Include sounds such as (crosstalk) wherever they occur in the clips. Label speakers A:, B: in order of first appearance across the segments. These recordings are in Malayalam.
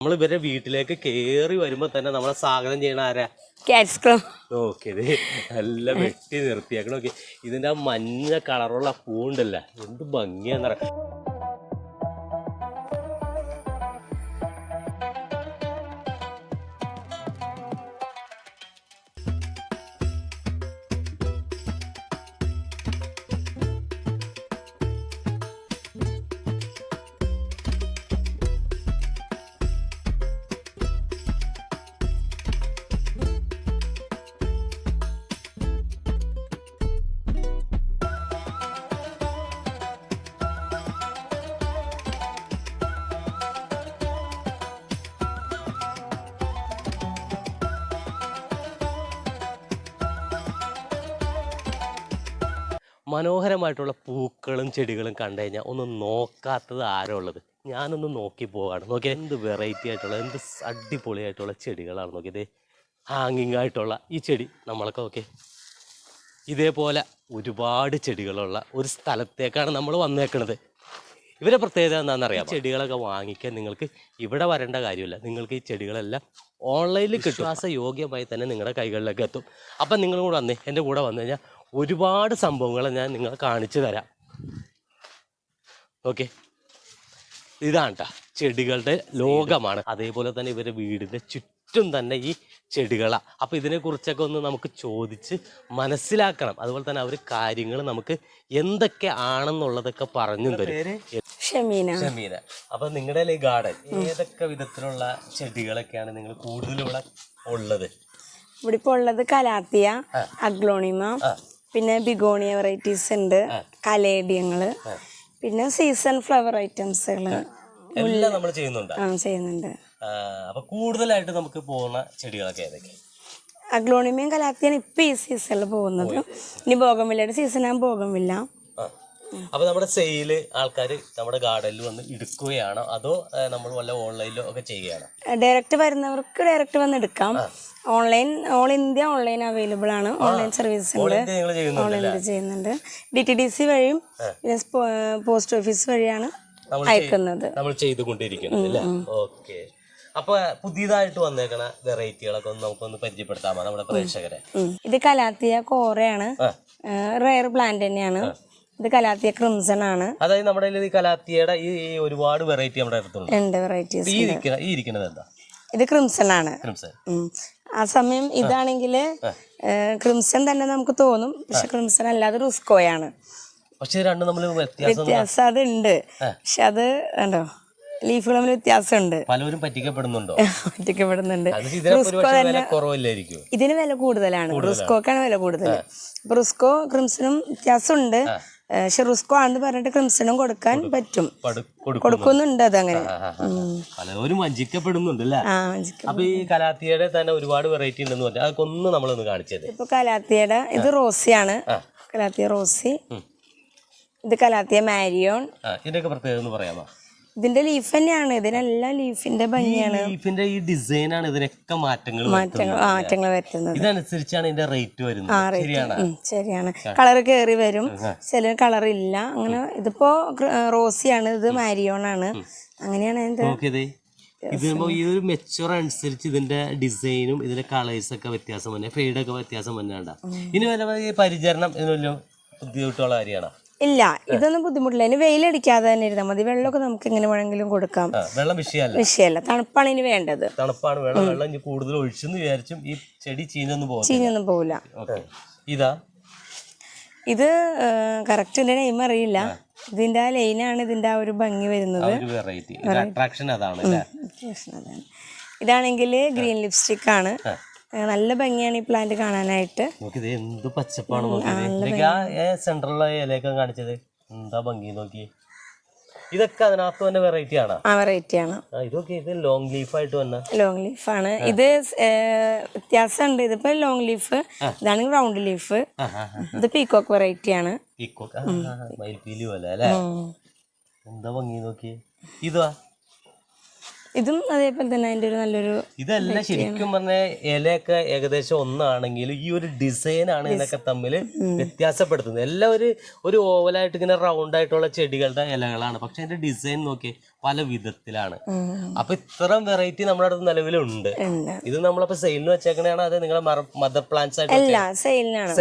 A: നമ്മൾ ഇവരെ വീട്ടിലേക്ക് കേറി വരുമ്പോ തന്നെ നമ്മളെ സ്വാഗതം ചെയ്യണ ആരാ? ഓക്കെ നല്ല വെട്ടി നിർത്തിയാക്കണം. ഓക്കെ ഇതിന്റെ ആ മഞ്ഞ കളറുള്ള പൂണ്ടല്ല എന്ത് ഭംഗിയാന്ന് മനോഹരമായിട്ടുള്ള പൂക്കളും ചെടികളും കണ്ടു കഴിഞ്ഞാൽ ഒന്ന് നോക്കാത്തത് ആരോ ഉള്ളത്? ഞാനൊന്ന് നോക്കി പോവാണ്. നോക്കിയാൽ എന്ത് വെറൈറ്റി ആയിട്ടുള്ള എന്ത് അടിപൊളി അടിപൊളിയായിട്ടുള്ള ചെടികളാണ് നോക്കിയത് ഹാങ്ങിങ് ആയിട്ടുള്ള ഈ ചെടി നമ്മളൊക്കെ ഓക്കെ ഇതേപോലെ ഒരുപാട് ചെടികളുള്ള ഒരു സ്ഥലത്തേക്കാണ് നമ്മൾ വന്നേക്കണത്. ഇവരെ പ്രത്യേകത എന്താണെന്നറിയാം ചെടികളൊക്കെ വാങ്ങിക്കാൻ നിങ്ങൾക്ക് ഇവിടെ വരേണ്ട കാര്യമില്ല. നിങ്ങൾക്ക് ഈ ചെടികളെല്ലാം ഓൺലൈനിൽ കിട്ടും. യോഗ്യമായി തന്നെ നിങ്ങളുടെ കൈകളിലേക്ക് എത്തും. അപ്പം നിങ്ങളും കൂടെ വന്നേ. എന്റെ കൂടെ വന്നു കഴിഞ്ഞാൽ ഒരുപാട് സംഭവങ്ങൾ ഞാൻ നിങ്ങളെ കാണിച്ചു തരാം. ഓക്കെ? ഇതാണ് കേട്ടോ ചെടികളുടെ ലോകമാണ്. അതേപോലെ തന്നെ ഇവരുടെ വീടിന്റെ ചുറ്റും തന്നെ ഈ ചെടികളാണ് അപ്പോൾ ഇതിനെക്കുറിച്ചൊക്കെ ഒന്ന് നമുക്ക് ചോദിച്ച് മനസ്സിലാക്കണം. അതുപോലെ തന്നെ അവർ കാര്യങ്ങൾ നമുക്ക് എന്തൊക്കെ ആണെന്നുള്ളതൊക്കെ പറഞ്ഞു തരും.
B: ഷമീന.
A: ഷമീന. അപ്പൊ നിങ്ങളുടെ ഈ ഗാർഡൻ? ഏതൊക്കെ വിധത്തിലുള്ള ചെടികളൊക്കെയാണ് നിങ്ങൾ കൂടുതലുള്ള ഉള്ളത്?
B: ഇവിടെ ഇപ്പോൾ ഉള്ളത് കലാത്തിയ അഗ്ലോണിമ പിന്നെ ബിഗോണിയ വെറൈറ്റീസ് ഉണ്ട് കലേഡിയങ്ങൾ പിന്നെ സീസൺ ഫ്ലവർ ഐറ്റംസുകൾ
A: എല്ലാം നമ്മൾ ചെയ്യുന്നുണ്ട്.
B: ആ ചെയ്യുന്നുണ്ട്.
A: അപ്പൊ കൂടുതലായിട്ട് നമുക്ക് പോകുന്ന ചെടികളൊക്കെ ഏതൊക്കെ?
B: അഗ്ലോണിമയും കലാത്തിയാണ് ഇപ്പൊ ഈ സീസണിൽ പോകുന്നത്. ഇനി ബോഗംവില്ലയുടെ സീസൺ ആകുമ്പോൾ ബോഗംവില്ല
A: ആ. അപ്പൊ നമ്മുടെ സെയിൽ ആൾക്കാർ നമ്മുടെ ഗാർഡനിൽ വന്ന് എടുക്കുകയാണോ? അതോ നമ്മൾ വല്ല ഓൺലൈനിലോ ഒക്കെ ചെയ്യുകയാണോ?
B: ഡയറക്റ്റ് വരുന്നവർക്ക് ഡയറക്റ്റ് വന്ന് എടുക്കാം. Online all India online available ആണ്. ഓൺലൈൻ സർവീസ് ഉണ്ട്.
A: ചെയ്യുന്നുണ്ട്
B: ഓൺലൈനിൽ ചെയ്യുന്നുണ്ട്. ഡി ടി ഡി സി വഴിയും പോസ്റ്റ് ഓഫീസ് വഴിയാണ് അയക്കുന്നത്.
A: നമ്മൾ ചെയ്തുകൊണ്ടിരിക്കുന്നത് അല്ലേ? ഓക്കെ. അപ്പൊ പുതിയതായിട്ട് വന്നേക്കണ വെറൈറ്റികളൊക്കെ ഒന്ന് നമുക്കൊന്ന് പരിചയപ്പെടുത്താമോ നമ്മുടെ പ്രേക്ഷകരെ?
B: ഇത് കലാത്തിയ കോറയാണ്. റയർ പ്ലാന്റ് തന്നെയാണ്. ഇത് കലാത്തിയ ക്രിംസൺ ആണ്
A: അതായത് നമ്മുടെ ഈ കലാത്തിയുടെ ഈ ഒരുപാട് വെറൈറ്റി നമ്മുടെ അടുത്തുണ്ട്.
B: രണ്ട് വെറൈറ്റീസ്
A: ഈ ഇരിക്കുന്ന ഈ ഇരിക്കുന്നത് എന്താ?
B: ഇത് ക്രിംസൺ ആണ്
A: ക്രിംസൺ.
B: ഉം. ആ സമയം ഇതാണെങ്കിൽ ക്രിംസൺ തന്നെ നമുക്ക് തോന്നും. പക്ഷെ ക്രിംസൺ അല്ലാതെ റുസ്കോയാണ്.
A: പക്ഷെ രണ്ടും തമ്മിൽ വ്യത്യാസം
B: വ്യത്യാസം ഉണ്ട് പക്ഷെ അത് ഉണ്ടോ ലീഫുകൾ തമ്മിൽ വ്യത്യാസമുണ്ട്.
A: പലരും പറ്റിക്കപ്പെടുന്നുണ്ടോ? (laughs)
B: പറ്റിക്കപ്പെടുന്നുണ്ട്.
A: അത് ഇതിനൊക്കെ ഒരു പക്ഷേ വില കുറവില്ലായിരിക്കും
B: ഇതിന് വില കൂടുതലാണ്. റുസ്കോക്കാണ് വില കൂടുതൽ അപ്പൊ റുസ്കോ ക്രിംസണും വ്യത്യാസമുണ്ട്. പക്ഷെ ആണെന്ന് പറഞ്ഞിട്ട് ക്രിംസണും കൊടുക്കാൻ പറ്റും. കൊടുക്കുന്നുണ്ട്. അതങ്ങനെ.
A: പലരും വഞ്ചിക്കപ്പെടുന്നുണ്ട് അപ്പൊ ഈ കലാത്തിയുടെ തന്നെ ഒരുപാട് വെറൈറ്റി ഉണ്ടെന്ന് പറഞ്ഞു അതൊക്കെ ഒന്ന് നമ്മളൊന്ന് കാണിച്ചത്
B: ഇപ്പൊ കലാത്തിയുടെ ഇത് റോസിയാണ്. Calathea rosy. ഇത് കലാത്തിയ മാരിയോൺ.
A: ഇതിന്റെയൊക്കെ പ്രത്യേകത പറയാമോ?
B: ഇതിന്റെ ലീഫ് തന്നെയാണ്. ഇതിനെല്ലാം ലീഫിന്റെ ഭംഗിയാണ്.
A: ലീഫിന്റെ ഈ ഡിസൈൻ ആണ് ഇതിനൊക്കെ മാറ്റങ്ങൾ
B: മാറ്റങ്ങൾ മാറ്റങ്ങൾ വരുത്തുന്നത്.
A: ഇതനുസരിച്ചാണ് ഇതിന്റെ റേറ്റ് വരുന്നത്. ശരിയാണ്.
B: ശരിയാണ്. കളർ കയറി വരും. ചില കളർ ഇല്ല. അങ്ങനെ ഇതിപ്പോ റോസിയാണ്. ഇത് മാരിയോൺ ആണ്. അങ്ങനെയാണ്
A: നോക്കിയത്. ഇതിപ്പോ ഈ ഒരു മെച്ചുവർ അനുസരിച്ച് ഇതിന്റെ ഡിസൈനും ഇതിന്റെ കളേഴ്സ് ഒക്കെ വ്യത്യാസം തന്നെ ഫെയ്ഡൊക്കെ വ്യത്യാസം വന്നാണ്ട. ഇനി വല്ല പരിചരണം ഇതിനൊരു ബുദ്ധിമുട്ടുള്ള കാര്യമാണ്?
B: ഇല്ല ഇതൊന്നും ബുദ്ധിമുട്ടില്ല. ഇനി വെയിലടിക്കാതെ തന്നെ ഇരുന്നാൽ മതി. വെള്ളമൊക്കെ നമുക്ക് എങ്ങനെ വേണമെങ്കിലും കൊടുക്കാം.
A: വെള്ളം വിഷയമല്ല.
B: വിഷയമല്ല. തണുപ്പാണ് ഇനി വേണ്ടത്.
A: തണുപ്പാണ് വെള്ളം. വെള്ളം കൂടുതൽ ഒഴിച്ചെന്ന് വിചാരിച്ചും ഈ ചെടി ചീഞ്ഞൊന്നും പോകും
B: ചീഞ്ഞൊന്നും
A: ഓക്കെ. ഇതാ?
B: ഇത് കറക്റ്റ് ഇതിന്റെ നെയിം അറിയില്ല. ഇതിന്റെ ആ ലൈനാണ് ഇതിന്റെ ആ ഒരു ഭംഗി വരുന്നത്.
A: അട്രാക്ഷൻ അതാണ്.
B: ഇതാണെങ്കിൽ ഗ്രീൻ ലിപ്സ്റ്റിക് ആണ്. നല്ല ഭംഗിയാണ് ഈ പ്ലാന്റ് കാണാനായിട്ട്.
A: നോക്കിയത് എന്ത് പച്ചപ്പാണ് നോക്കിയത് സെൻട്രലുള്ള ഇലയൊക്കെ കാണിച്ചത്. എന്താ ഭംഗി നോക്കി ഇതൊക്കെ അതിനകത്ത് തന്നെ വെറൈറ്റി ആണ്?
B: ആ വെറൈറ്റി ആണ്.
A: ഇതൊക്കെ ഇത് ലോങ് ലീഫ് ആയിട്ട് വന്ന.
B: ലോങ് ലീഫ് ആണ്. ഇത് വ്യത്യാസമുണ്ട്. ഇതിപ്പോ ലോങ് ലീഫ് ഇതാണ് റൗണ്ട് ലീഫ് ഇത് പീകോക്ക് വെറൈറ്റി ആണ്.
A: പീക്കോക്ക് മയിൽപ്പീലി പോലെ അല്ലേ? എന്താ ഭംഗി നോക്കി ഇതാ.
B: ഇതും അതേപോലെ തന്നെ അതിന്റെ ഒരു നല്ലൊരു
A: ഇതെല്ലാം ശരിക്കും പറഞ്ഞ ഇലയൊക്കെ ഏകദേശം ഒന്നാണെങ്കിലും ഈ ഒരു ഡിസൈൻ ആണ് ഇതൊക്കെ തമ്മിൽ വ്യത്യാസപ്പെടുത്തുന്നത്. എല്ലാം ഒരു ഒരു ഓവലായിട്ട് ഇങ്ങനെ റൗണ്ട് ആയിട്ടുള്ള ചെടികളുടെ ഇലകളാണ്. പക്ഷെ അതിന്റെ ഡിസൈൻ നോക്കി പല വിധത്തിലാണ്. അപ്പൊ ഇത്തരം വെറൈറ്റി നമ്മുടെ അടുത്ത് നിലവിലുണ്ട്. ഇത് നമ്മളപ്പോ സെയിലിന് വെച്ചേക്കണേണ് അത് നിങ്ങളെ മദർ പ്ലാന്റ്സ് ആയിട്ട്
B: സെയിലിനാണ്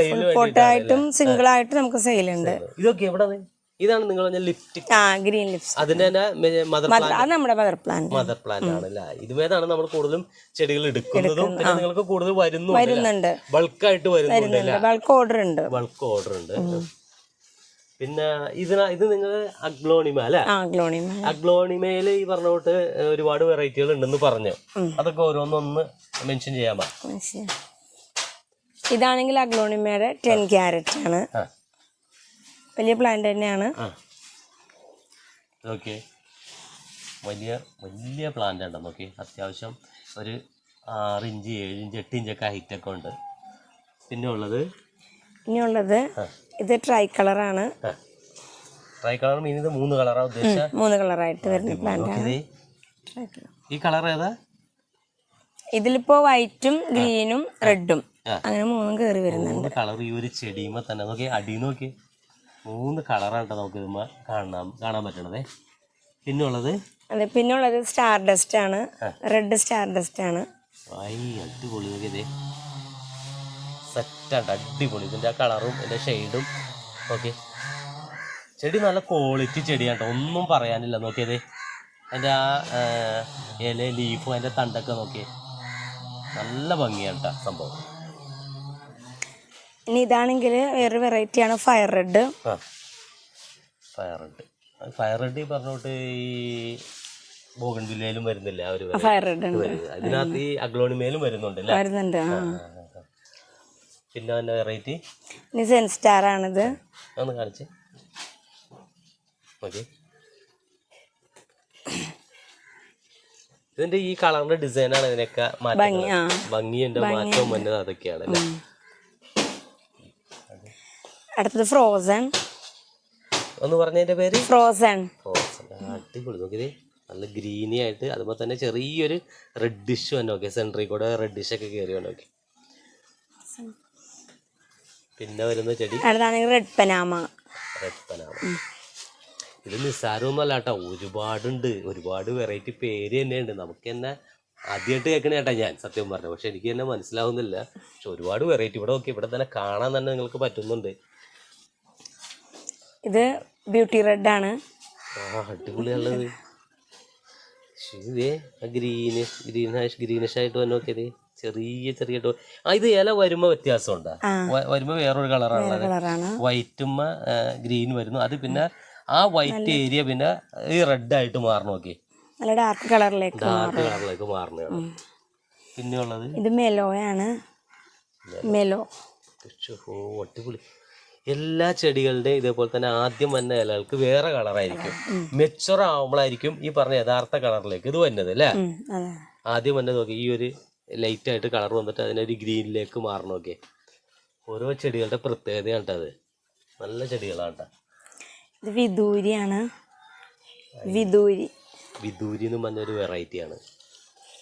B: സിംഗിൾ ആയിട്ട് നമുക്ക് സെയിലുണ്ട്
A: ഇതൊക്കെ എവിടെ ഇതാണ് നിങ്ങൾ പറഞ്ഞ ലിപ്റ്റിക്
B: ആ ഗ്രീൻ ലിപ്സ്
A: അതിന്റെ തന്നെ മദർ പ്ലാന്റ്
B: അത് നമ്മുടെ മദർ പ്ലാന്റ്
A: മദർ പ്ലാന്റ് ആണ് അല്ലേ ഇതുമേതാണ് നമ്മൾ കൂടുതലും ചെടികൾ എടുക്കുന്നതും പിന്നെ നിങ്ങൾക്ക് കൂടുതൽ വരുന്നു
B: വരുന്നുണ്ട്.
A: ബൾക്കായിട്ട് വരുന്നുണ്ട്.
B: ബൾക്ക് ഓർഡർ ഉണ്ട്.
A: ബൾക്ക് ഓർഡർ ഉണ്ട്. പിന്നെ ഇതിന ഇത് നിങ്ങൾ അഗ്ലോണിമ അല്ലെ? അഗ്ലോണിമയിൽ ഈ പറഞ്ഞ തൊട്ട് ഒരുപാട് വെറൈറ്റികൾ ഉണ്ടെന്ന് പറഞ്ഞു. അതൊക്കെ ഓരോന്നൊന്ന് മെൻഷൻ ചെയ്യാമോ?
B: ഇതാണെങ്കിൽ അഗ്ലോണിമയുടെ ടെൻ ക്യാരറ്റ് ആണ്. വലിയ പ്ലാന്റ് തന്നെയാണ്.
A: ഓക്കെ വലിയ വലിയ പ്ലാന്റ് ആണ് നോക്കി. അത്യാവശ്യം ഒരു ആറ് ഇഞ്ച് ഏഴ് ഇഞ്ച് എട്ട് ഇഞ്ചൊക്കെ ഹൈറ്റ് ഒക്കെ ഉണ്ട്. പിന്നെ ഉള്ളത്?
B: ഇനിയുള്ളത് ഇത് ട്രൈ കളറാണ്
A: ട്രൈ കളർ മീൻ ഇത് മൂന്ന് കളറാണ് ഉദ്ദേശിച്ച?
B: മൂന്ന് കളറായിട്ട് വരുന്ന പ്ലാന്റ് ആണ്.
A: ഈ കളർ ഏതാ?
B: ഇതിലിപ്പോ വൈറ്റും ഗ്രീനും റെഡും അങ്ങനെ മൂന്നും കേറി വരുന്നുണ്ട്.
A: കളർ ഈ ഒരു ചെടിയുമ്പോ തന്നെ. നോക്കി അടി നോക്കി മൂന്ന് കളറാണ് കേട്ടോ നമുക്ക് ഇതുമ്മ കാണാൻ കാണാൻ പറ്റണതേ. പിന്നുള്ളത്
B: അതെ പിന്നുള്ളത് സ്റ്റാർ ഡസ്റ്റ് ആണ്. റെഡ് സ്റ്റാർ ഡസ്റ്റ് ആണ്.
A: അടിപൊളി നോക്കി ഇതേ സെറ്റാണ് അടിപൊളി. ഇതിന്റെ ആ കളറും ഇതിന്റെ ഷെയ്ഡും. ഓക്കെ ചെടി നല്ല ക്വാളിറ്റി ചെടിയാണ് ട്ടോ. ഒന്നും പറയാനില്ല. നോക്കിയതേ അതിന്റെ ആ ഇല ലീഫും അതിന്റെ തണ്ടൊക്കെ നോക്കിയേ. നല്ല ഭംഗിയാണ് ട്ടോ സംഭവം.
B: ഇനി ഇതാണെങ്കിൽ വേറൊരു വെറൈറ്റി ആണ് ഫയർ റെഡ്
A: ആ. ഫയർ റെഡ് ഫയർ റെഡ് ഈ പറഞ്ഞോട്ട് ഈ ബോഗൺ വില്ലയിലും വരുന്നില്ല? ആ ഒരു
B: ഫയർ റെഡ് ഉണ്ട്.
A: അതിനകത്ത് ഈ അഗ്ലോണിമയിലും വരുന്നുണ്ട് അല്ലേ?
B: വരുന്നുണ്ട് ആ.
A: പിന്നെ അതിന്റെ വെറൈറ്റി
B: ഇനി സെൻ സ്റ്റാർ ആണിത്.
A: ഒന്ന് കാണിച്ച്. ഓക്കെ ഇതിന്റെ ഈ കളറിന്റെ ഡിസൈനാണ് ഇതിനൊക്കെ മാറ്റം
B: ഭംഗി ആ.
A: ഭംഗിന്റെ മാറ്റവും വന്നത് അതൊക്കെയാണ് അല്ലേ?
B: അടുത്തത് ഫ്രോസൺ
A: ഒന്ന് പറഞ്ഞതിന്റെ പേര്?
B: ഫ്രോസൺ
A: അടിപൊളി. നോക്കിയത് നല്ല ഗ്രീനി ആയിട്ട് അതുപോലെ തന്നെ ചെറിയൊരു റെഡിഷ് വന്നു. നോക്കി സെൻട്രിൽ കൂടെ റെഡിഷ് ഒക്കെ കയറി വന്നു. നോക്കി പിന്നെ വരുന്ന ചെടി?
B: അടുത്താണെങ്കിൽ റെഡ് പനാമ
A: റെഡ് പനാമ ഇത് നിസ്സാരമൊന്നുമല്ല കേട്ടോ. ഒരുപാടുണ്ട്. ഒരുപാട് വെറൈറ്റി പേര് തന്നെയുണ്ട്. നമുക്ക് തന്നെ ആദ്യമായിട്ട് കേൾക്കണ കേട്ടോ ഞാൻ സത്യം പറഞ്ഞു. പക്ഷെ എനിക്ക് തന്നെ മനസ്സിലാവുന്നില്ല. പക്ഷെ ഒരുപാട് വെറൈറ്റി ഇവിടെ നോക്കി ഇവിടെ തന്നെ കാണാൻ തന്നെ നിങ്ങൾക്ക് പറ്റുന്നുണ്ട്.
B: ഇത് ബ്യൂട്ടി റെഡ് ആണ്
A: ആ അടിപൊളിയുള്ളത് ഇതേ ഗ്രീന് ഗ്രീനിഷ് ഗ്രീനിഷ് ആയിട്ട് വന്ന് നോക്കിയത്. ചെറിയ ചെറിയ ആ ഇത് ഇല വരുമ്പോ വ്യത്യാസം ഉണ്ടോ വരുമ്പോ വേറൊരു
B: കളറാണ്
A: വൈറ്റുമ്മ ഗ്രീൻ വരുന്നു. അത് പിന്നെ ആ വൈറ്റ് ഏരിയ പിന്നെ ഈ റെഡ് ആയിട്ട് മാറണം നോക്കി
B: നല്ല ഡാർക്ക് കളറിലേക്ക്
A: ഡാർക്ക് കളറിലേക്ക് മാറണ പിന്നെ ഉള്ളത്
B: ഇത് മെലോയാണ്. മെലോ.
A: ശ്ശോ, ഓ അടിപൊളി. എല്ലാ ചെടികളുടെ ഇതേപോലെ തന്നെ ആദ്യം വന്ന ഇലകൾക്ക് വേറെ കളറായിരിക്കും. മെച്ചുർ ആവുമ്പോഴായിരിക്കും ഈ പറഞ്ഞ യഥാർത്ഥ കളറിലേക്ക് ഇത് വന്നത് അല്ലേ? ആദ്യം വന്നത് നോക്കി ഈ ഒരു ലൈറ്റ് ആയിട്ട് കളർ വന്നിട്ട് അതിനൊരു ഗ്രീനിലേക്ക് മാറണം നോക്കി ഓരോ ചെടികളുടെ പ്രത്യേകതയാണ് ട്ടോ അത്. നല്ല ചെടികളാണ്.
B: ഇത് വിദൂരിയാണ്. വിദൂരി.
A: വിദൂരി എന്ന് പറഞ്ഞൊരു വെറൈറ്റിയാണ്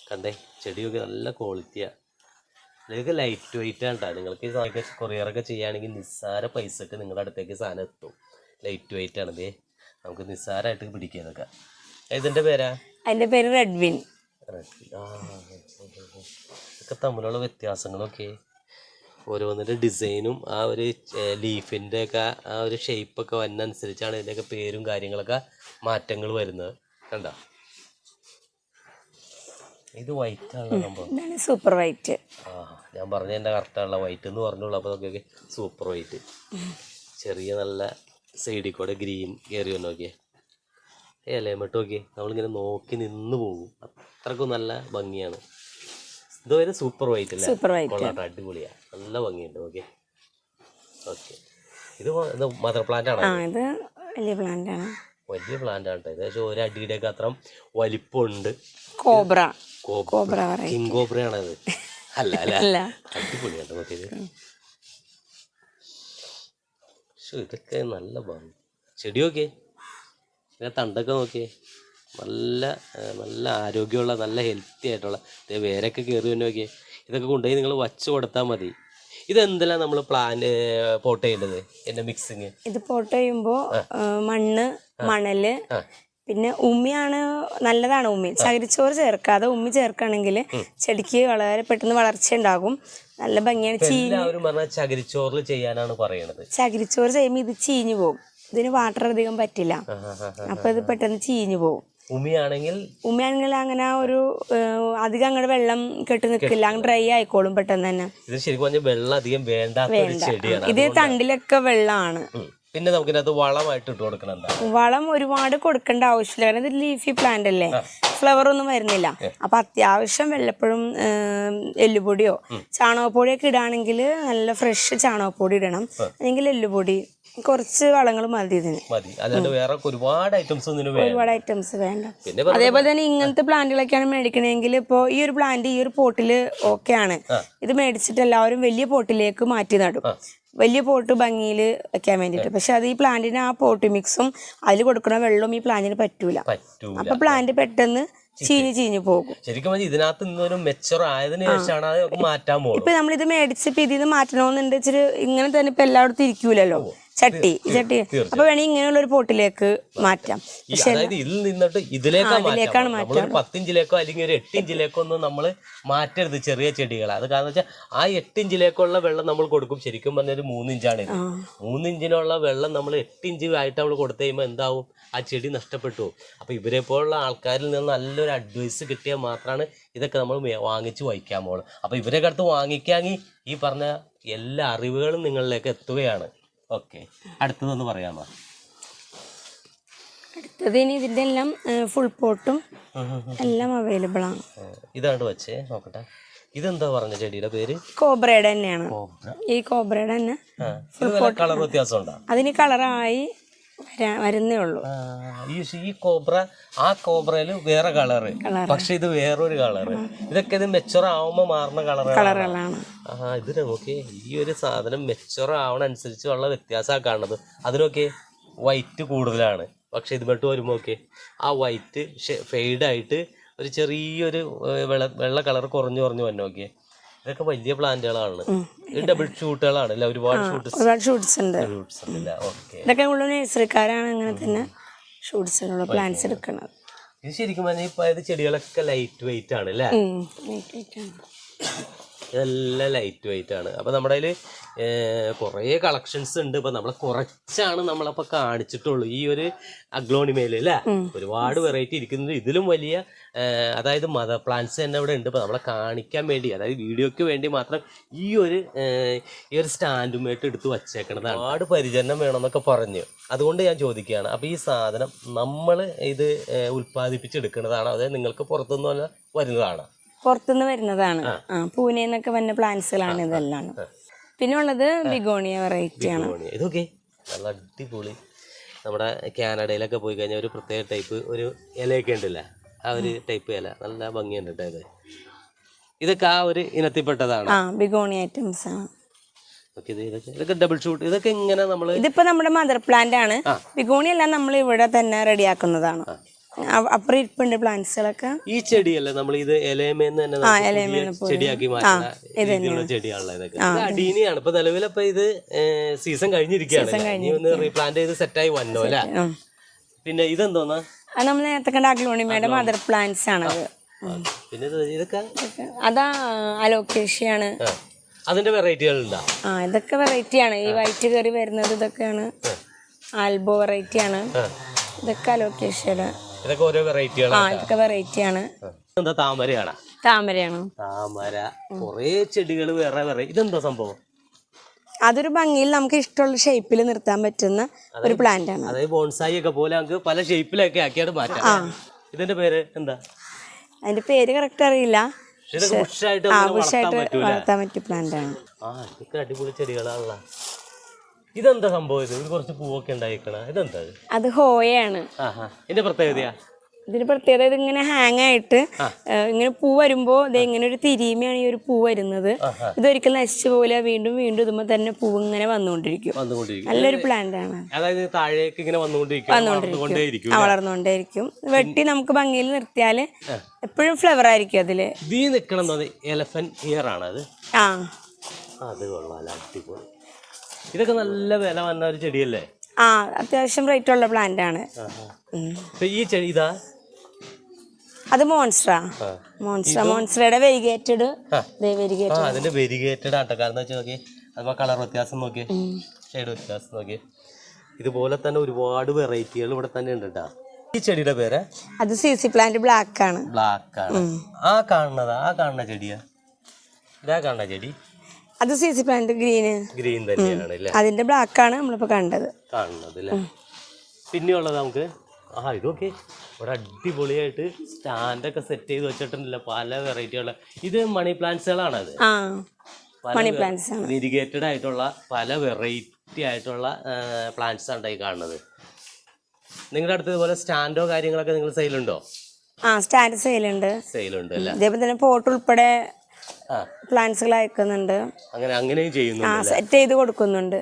A: കണ്ടേ ചെടിയൊക്കെ നല്ല ക്വാളിറ്റിയാണ് നിങ്ങൾക്ക് ലൈറ്റ് വെയിറ്റ് ആണ് കേട്ടോ നിങ്ങൾക്ക് കൊറിയർ കൊറിയറൊക്കെ ചെയ്യുകയാണെങ്കിൽ നിസ്സാര പൈസക്ക് നിങ്ങളുടെ അടുത്തേക്ക് സാധനം എത്തും. ലൈറ്റ് വെയിറ്റ് ആണ് ഇതേ നമുക്ക് നിസ്സാരമായിട്ട് പിടിക്കുക ഇതൊക്കെ ഇതിന്റെ പേരാ?
B: അതിന്റെ പേര് റെഡ്വിൻ.
A: ആ ഇതൊക്കെ തമ്മിലുള്ള വ്യത്യാസങ്ങളൊക്കെ. ഓരോന്നിന്റെ ഡിസൈനും ആ ഒരു ലീഫിന്റെ ഒക്കെ ആ ഒരു ഷേപ്പൊക്കെ വരുന്നതനുസരിച്ചാണ് ഇതിന്റെയൊക്കെ പേരും കാര്യങ്ങളൊക്കെ മാറ്റങ്ങൾ വരുന്നത്. കണ്ട? ഇത് വൈറ്റ് ആണ്
B: സൂപ്പർ വൈറ്റ്
A: ആ ഞാൻ പറഞ്ഞ എന്റെ കറക്റ്റാണല്ലോ വൈറ്റ് എന്ന് പറഞ്ഞോളൂ അപ്പോൾ നോക്കിയൊക്കെ സൂപ്പർ വൈറ്റ് ചെറിയ നല്ല സൈഡിൽ കൂടെ ഗ്രീൻ കയറി വന്ന് നോക്കിയേ. ഇലയമിട്ട് നോക്കിയേ നമ്മളിങ്ങനെ നോക്കി നിന്ന് പോകും. അത്രക്കും നല്ല ഭംഗിയാണ്. ഇതുവരെ സൂപ്പർ വൈറ്റ് അല്ലേ?
B: സൂപ്പർ വൈറ്റ്
A: നല്ല ഭംഗിയുണ്ട് ഓക്കെ ഓക്കെ ഇത് മദർ പ്ലാന്റ് ആണോ
B: ഇത്? വലിയ പ്ലാന്റ് ആണ്.
A: വലിയ പ്ലാന്റ് ആണ് ട്ടോ. ഏകദേശം ഒരു അടിയുടെ അത്ര വലിപ്പമുണ്ട്.
B: കോബ്ര
A: കോബ്ര കിങ് കോബ്രയാണത് അല്ല അല്ല. അടിപൊളിയാണ് മറ്റേത് പക്ഷെ ഇതൊക്കെ നല്ല ഭംഗി. ചെടി നോക്കിയേ തണ്ടൊക്കെ നോക്കിയേ. നല്ല നല്ല ആരോഗ്യമുള്ള നല്ല ഹെൽത്തി ആയിട്ടുള്ള. വേരൊക്കെ കയറി തന്നെ നോക്കിയേ. ഇതൊക്കെ കൊണ്ടുപോയി നിങ്ങൾ വച്ച് കൊടുത്താൽ മതി. ഇതെന്തെല്ലാം നമ്മൾ പ്ലാൻ പോട്ട് ചെയ്യേണ്ടത്? എന്റെ മിക്സിങ്
B: ഇത് പോട്ട് ചെയ്യുമ്പോൾ മണ്ണ് മണൽ പിന്നെ ഉമ്മിയാണ് നല്ലതാണ് ഉമ്മി. ചകിരിച്ചോറ് ചേർക്കാതെ ഉമ്മി ചേർക്കുകയാണെങ്കിൽ ചെടിക്ക് വളരെ പെട്ടെന്ന് വളർച്ച ഉണ്ടാകും. നല്ല ഭംഗിയാണ് ചീ
A: എല്ലാവരും പറഞ്ഞാൽ ചകിരിച്ചോറിൽ ചെയ്യാനാണ് പറയുന്നത്
B: ചകിരിച്ചോറ് ചെയ്യുമ്പോൾ ഇത് ചീഞ്ഞു പോകും ഇതിന് വാട്ടർ അധികം പറ്റില്ല. അപ്പൊ ഇത് പെട്ടെന്ന് ചീഞ്ഞു പോകും
A: ഉമ്മിയാണെങ്കിൽ
B: ഉമ്മിയാണെങ്കിൽ അങ്ങനെ ഒരു അധികം അങ്ങോട്ട് വെള്ളം കെട്ടി നിൽക്കില്ല അങ്ങ് ഡ്രൈ ആയിക്കോളും പെട്ടെന്ന് തന്നെ.
A: ഇത് ശരിക്കും വെള്ളം അധികം വേണ്ട.
B: ഇത് തണ്ടിലൊക്കെ വെള്ളമാണ്.
A: പിന്നെ നമുക്ക് ഇതിനകത്ത് വളമായിട്ട് ഇട്ട് കൊടുക്കണം
B: വളം ഒരുപാട് കൊടുക്കേണ്ട ആവശ്യമില്ല. കാരണം ഇത് ലീഫി പ്ലാന്റ് അല്ലേ? ഫ്ലവർ ഒന്നും വരുന്നില്ല. അപ്പൊ അത്യാവശ്യം വെള്ളപ്പഴും എല്ലുപൊടിയോ ചാണകപ്പൊടിയൊക്കെ ഇടുകയാണെങ്കിൽ നല്ല ഫ്രഷ് ചാണകപ്പൊടി ഇടണം. അല്ലെങ്കിൽ എല്ലുപൊടി കുറച്ച് വളങ്ങൾ മതി ഇതിന്.
A: മതി. അല്ലാണ്ട് വേറെ ഒരുപാട് ഐറ്റംസ്
B: ഒരുപാട് ഐറ്റംസ് വേണ്ട. അതേപോലെ തന്നെ ഇങ്ങനത്തെ പ്ലാന്റുകളൊക്കെയാണ് മേടിക്കണമെങ്കിൽ ഇപ്പോ ഈ ഒരു പ്ലാന്റ് ഈ ഒരു പോട്ടിൽ ഓക്കെ ആണ് ഇത് മേടിച്ചിട്ട് എല്ലാവരും വലിയ പോട്ടിലേക്ക് മാറ്റി നടും. വലിയ പോട്ട് ഭംഗിയിൽ വെക്കാൻ വേണ്ടിയിട്ട്. പക്ഷെ അത് ഈ പ്ലാന്റിന് ആ പോട്ട് മിക്സും അതിൽ കൊടുക്കുന്ന വെള്ളവും ഈ പ്ലാന്റിന് പറ്റൂല. അപ്പൊ പ്ലാന്റ് പെട്ടെന്ന് ചീഞ്ഞ് ചീഞ്ഞ് പോകും.
A: ശരിക്കും ഇതിനകത്ത് നിന്നൊരു മെച്ചർ ആയതിനു ശേഷമാണ് അത് മാറ്റാൻ പോകുന്നത്
B: ഇപ്പൊ നമ്മളിത് മേടിച്ചിട്ട് ഇതിൽ നിന്ന് മാറ്റണമെന്നുണ്ട് ഇച്ചിരി ഇങ്ങനെ തന്നെ ഇപ്പൊ എല്ലായിടത്തും ഇരിക്കൂലല്ലോ. ചട്ടി ചട്ടി. അപ്പൊ വേണമെങ്കിൽ ഇങ്ങനെയുള്ള ഒരു പോട്ടിലേക്ക് മാറ്റാം.
A: പക്ഷെ അതായത് ഇതിൽ നിന്നിട്ട് ഇതിലേക്കാണ് മാറ്റാം. പത്തിഞ്ചിലേക്കോ അല്ലെങ്കിൽ ഒരു എട്ടിഞ്ചിലേക്കോ ഒന്നും നമ്മൾ മാറ്റരുത് ചെറിയ ചെടികൾ അത് കാരണം വെച്ചാൽ ആ എട്ടിഞ്ചിലേക്കുള്ള വെള്ളം നമ്മൾ കൊടുക്കും. ശരിക്കും പറഞ്ഞാൽ ഒരു മൂന്നിഞ്ചാണ് മൂന്നിഞ്ചിനുള്ള വെള്ളം നമ്മൾ എട്ടിഞ്ച് ആയിട്ട് നമ്മൾ കൊടുത്തു കഴിയുമ്പോൾ എന്താവും? ആ ചെടി നഷ്ടപ്പെട്ടു അപ്പൊ ഇവരെ പോലുള്ള ആൾക്കാരിൽ നിന്ന് നല്ലൊരു അഡ്വൈസ് കിട്ടിയാൽ മാത്രമാണ് ഇതൊക്കെ നമ്മൾ വാങ്ങിച്ചു വാങ്ങിച്ച് വയ്ക്കാൻ പോകുന്നത് അപ്പൊ ഇവരെ അടുത്ത് വാങ്ങിക്കാമെങ്കിൽ ഈ പറഞ്ഞ എല്ലാ അറിവുകളും നിങ്ങളിലേക്ക് എത്തുകയാണ്. ഓക്കെ. അടുത്തതൊന്ന് പറയാമോ?
B: അടുത്തത് ഇനി ഇതിന്റെ എല്ലാം ഫുൾ പോട്ടും എല്ലാം അവൈലബിൾ ആണ്.
A: ഇതാണ്ട് വെച്ചേ നോക്കട്ടെ. ഇതെന്താ പറഞ്ഞ ചെടിയുടെ പേര്?
B: കോബ്രയുടെ തന്നെയാണ്. ഈ കോബ്രയുടെ തന്നെ
A: കളർ വ്യത്യാസം
B: അതിന് കളറായി വരുന്നേ ഉള്ളൂ.
A: ഈ ഈ കോബ്ര ആ കോബ്രയിൽ വേറെ കളറ്. പക്ഷെ ഇത് വേറൊരു കളറ്. ഇതൊക്കെ ഇത് മെച്ചുറ ആവുമ്പോ മാറുന്ന
B: കളറുകളാണ്.
A: ആ ഇത് നമുക്ക് ഈ ഒരു സാധനം മെച്ചുറ ആവണ അനുസരിച്ചുള്ള വ്യത്യാസമാണ് കാണുന്നത്. അതിനൊക്കെ വൈറ്റ് കൂടുതലാണ്. പക്ഷെ ഇതുമായിട്ട് വരുമ്പോൾ ഒക്കെ ആ വൈറ്റ് ഫെയ്ഡായിട്ട് ഒരു ചെറിയൊരു വെള്ള വെള്ള കളർ കുറഞ്ഞു കുറഞ്ഞു വന്നു നോക്കിയേ. ഇതൊക്കെ വലിയ പ്ലാന്റുകളാണ്. ഇത് ഡബിൾ ഷൂട്ടുകളാണ് അല്ല? ഒരുപാട് ഷൂട്ട്
B: ഒരുപാട് ഷൂട്ട്സ് ഉണ്ട്.
A: ഷൂട്ട്സ്
B: ഇതൊക്കെ കൂടുതൽ നഴ്സറിക്കാരാണ് അങ്ങനെ തന്നെ ഷൂട്ട്സിനുള്ള പ്ലാന്റ്സ് എടുക്കുന്നത്.
A: ഇത് ശരിക്കും പറഞ്ഞാൽ ഇപ്പൊ ചെടികളൊക്കെ ലൈറ്റ് വെയിറ്റ് ആണ് അല്ലേ?
B: ലൈറ്റ് right ആണ്.
A: ഇതെല്ലാം ലൈറ്റ് വെയിറ്റ് ആണ്. അപ്പോൾ നമ്മുടെ കയ്യിൽ കുറേ കളക്ഷൻസ് ഉണ്ട്. ഇപ്പം നമ്മൾ കുറച്ചാണ് നമ്മളപ്പോൾ കാണിച്ചിട്ടുള്ളൂ. ഈ ഒരു അഗ്ലോണിമയിൽ അല്ലേ? ഒരുപാട് വെറൈറ്റി ഇരിക്കുന്നത് ഇതിലും വലിയ അതായത് മദർ പ്ലാന്റ്സ് തന്നെ ഇവിടെ ഉണ്ട്. ഇപ്പം നമ്മളെ കാണിക്കാൻ വേണ്ടി അതായത് വീഡിയോയ്ക്ക് വേണ്ടി മാത്രം ഈ ഒരു ഈ ഒരു സ്റ്റാൻഡുമായിട്ട് എടുത്ത് വച്ചേക്കണതാണ്. ഒരുപാട് പരിചരണം വേണമെന്നൊക്കെ പറഞ്ഞു. അതുകൊണ്ട് ഞാൻ ചോദിക്കുകയാണ്. അപ്പോൾ ഈ സാധനം നമ്മൾ ഇത് ഉൽപ്പാദിപ്പിച്ചെടുക്കുന്നതാണോ? അതായത് നിങ്ങൾക്ക് പുറത്തുനിന്ന് വല്ല വരുന്നതാണോ?
B: പുറത്തുനിന്ന് വരുന്നതാണ്. ആ. പൂനെന്നൊക്കെ വന്ന പ്ലാന്റ്സുകളാണ് ഇതെല്ലാം. പിന്നെ ഉള്ളത് ബിഗോണിയ വെറൈറ്റി ആണ്.
A: ഇതൊക്കെ നല്ല അടിപൊളി. നമ്മുടെ കാനഡയിലൊക്കെ പോയി കഴിഞ്ഞാൽ ഒരു പ്രത്യേക ടൈപ്പ് ഒരു ഇലയൊക്കെ ഉണ്ടല്ലേ? ആ ഒരു ടൈപ്പ് ഇല. നല്ല ഭംഗിയുണ്ട് കേട്ടോ ഇത്. ഇതൊക്കെ ആ ഒരു ഇനത്തിൽപ്പെട്ടതാണ്.
B: ആ ബിഗോണി ഐറ്റംസ് ആണ്.
A: ഓക്കെ ഇത് ഇതൊക്കെ ഇതൊക്കെ ഡബിൾ ഷൂട്ട് ഇതൊക്കെ ഇങ്ങനെ നമ്മൾ
B: ഇതിപ്പോ നമ്മുടെ മദർ പ്ലാന്റ് ആണ്. ബിഗോണി എല്ലാം നമ്മൾ ഇവിടെ തന്നെ റെഡിയാക്കുന്നതാണ് അപ്പുറം ഇരിപ്പുണ്ട് പ്ലാന്റ്സുകളൊക്കെ
A: ഈ ചെടിയല്ലേ നമ്മൾ ഇത് ഇലയമേന്ന് തന്നെ ചെടിയാക്കി മാറ്റുന്ന ചെടിയാണല്ലോ ഇതൊക്കെ. ഇത് അടീനിയാണ്. ഇപ്പൊ നിലവിലപ്പൊ ഇത് സീസൺ കഴിഞ്ഞിരിക്കുകയാണ്. ഒന്ന് റീപ്ലാന്റ് ചെയ്ത് സെറ്റായി വന്നോ അല്ലെ? പിന്നെ ഇതെന്തോന്നാ?
B: നമ്മൾ നേരത്തെ കണ്ട അഗ്ലോണിമയുടെ മദർ പ്ലാന്റ്സ് ആണത്
A: പിന്നെ ഇത് ഇതൊക്കെ?
B: അതാ അലോക്കേഷ്യാണ്.
A: അതിന്റെ വെറൈറ്റികൾ ഉണ്ടോ?
B: ആ ഇതൊക്കെ വെറൈറ്റി ആണ്. ഈ വൈറ്റ് കറി വരുന്നത് ഇതൊക്കെയാണ്. ആൽബോ വെറൈറ്റി ആണ്. ഇതൊക്കെ അലോക്കേഷ്യയുടെ.
A: ഇതൊക്കെ ഓരോ
B: ആ
A: വെറൈറ്റികളാണ്
B: ഇതൊക്കെ വെറൈറ്റി
A: എന്താ താമരയാണ്
B: താമരയാണ്.
A: താമര. കൊറേ ചെടികൾ വേറെ വേറെ. ഇതെന്താ സംഭവം?
B: അതൊരു ഭംഗിയിൽ നമുക്ക് ഇഷ്ടമുള്ള ഷേപ്പിൽ നിർത്താൻ പറ്റുന്ന ഒരു പ്ലാന്റ് ആണ്.
A: അതായത് ബോൺസായി ഒക്കെ പോലെ നമുക്ക് പല ഷേപ്പിലൊക്കെ ആക്കിയത് മാറ്റാം. ഇതിന്റെ പേര് എന്താ?
B: അതിന്റെ പേര് കറക്റ്റ് അറിയില്ല.
A: ആവശ്യമായിട്ട് വളർത്താൻ
B: പറ്റിയ പ്ലാന്റ് ആണ്.
A: ആ ഇതൊക്കെ അടിപൊളി ചെടികളാണല്ലോ. ഇതെന്താ സംഭവം ഇത്? കുറച്ച് പൂവൊക്കെ ഉണ്ടായിക്കണ. ഇതെന്താ ഇത്?
B: അത് ഹോയാണ്
A: ഇതിന്റെ പ്രത്യേകതയാ
B: ഇതിന് പ്രത്യേകത ഇത് ഇങ്ങനെ ഹാങ് ആയിട്ട് ഇങ്ങനെ പൂ വരുമ്പോ ഇത് ഇങ്ങനെ ഒരു തിരിമയാണ് ഈ ഒരു പൂ വരുന്നത്. ഇതൊരിക്കലും നശിച്ചു പോലെ വീണ്ടും വീണ്ടും ഇതുമ്പോ തന്നെ പൂ ഇങ്ങനെ വന്നുകൊണ്ടിരിക്കും. നല്ലൊരു പ്ലാന്റ് ആണ്.
A: അതായത് താഴേക്ക് ഇങ്ങനെ വന്നുകൊണ്ടിരിക്കും. വളർന്നുകൊണ്ടേയിരിക്കും.
B: വെട്ടി നമുക്ക് ഭംഗിയിൽ നിർത്തിയാൽ എപ്പോഴും ഫ്ലവർ ആയിരിക്കും
A: അതിൽ. എലഫന്റ് ഇയർ ആണ് അത്?
B: ആ.
A: അത് കൊള്ളാം അടിപൊളി. ഇതൊക്കെ നല്ല വില വന്ന ഒരു ചെടിയല്ലേ?
B: ആ അത്യാവശ്യം റേറ്റ് ഉള്ള പ്ലാന്റ് ആണ്.
A: ഈ ചെടി ഇതാ?
B: അത് മോൺസ്ട്രാ. മോൺസ്ട്ര മോൺസ്ട്രയുടെ വെരിഗേറ്റഡ്
A: അതിന്റെ വെരിഗേറ്റഡ് ആട്ടോ കാരണം വെച്ചാൽ നോക്കി അതുപോലെ കളർ വ്യത്യാസം നോക്കി ഷെയ്ഡ് വ്യത്യാസം നോക്കി ഇതുപോലെ തന്നെ ഒരുപാട് വെറൈറ്റികൾ ഇവിടെ തന്നെ ഉണ്ട് കേട്ടോ. ഈ ചെടിയുടെ പേര്?
B: അത് സി സി പ്ലാന്റ് ബ്ലാക്ക് ആണ്.
A: ബ്ലാക്ക് ആണ്. ആ കാണുന്നത്? ആ കാണുന്ന ചെടിയാ? ഇതാ കാണുന്ന ചെടി?
B: അത് C C plant green.
A: Green തന്നെയാണ് അല്ലേ
B: അതിന്റെ ബ്ലാക്ക് ആണ് നമ്മളിപ്പോ കണ്ടത്.
A: കാണുന്നത് അല്ലേ പിന്നെയുള്ളത് നമുക്ക് ആ ഇതൊക്കെ ഇവിടെ അടിപൊളിയായിട്ട് സ്റ്റാൻഡൊക്കെ സെറ്റ് ചെയ്ത് വെച്ചിട്ടുണ്ടല്ലോ പല വെറൈറ്റിയുള്ള ഇത് മണി പ്ലാന്റ്സുകളാണ് അത്
B: മണി പ്ലാന്റ്സ് ആണ്
A: ഇറിഗേറ്റഡ് ആയിട്ടുള്ള പല വെറൈറ്റി ആയിട്ടുള്ള പ്ലാന്റ്സ് ആണ് ഈ കാണുന്നത്. നിങ്ങളുടെ അടുത്ത് ഇതുപോലെ സ്റ്റാൻഡോ കാര്യങ്ങളൊക്കെ നിങ്ങൾ സെയിലുണ്ടോ
B: ആ സ്റ്റാൻഡ് സെയിലുണ്ട്
A: സെയിലുണ്ട് അല്ലേ
B: ഇതേപോലെ തന്നെ പോട്ട് ഉൾപ്പെടെ പ്ലാന്റ്സുകൾ അയക്കുന്നുണ്ട്
A: അങ്ങനെ അങ്ങനെയും
B: ആ സെറ്റ് ചെയ്ത് കൊടുക്കുന്നുണ്ട്.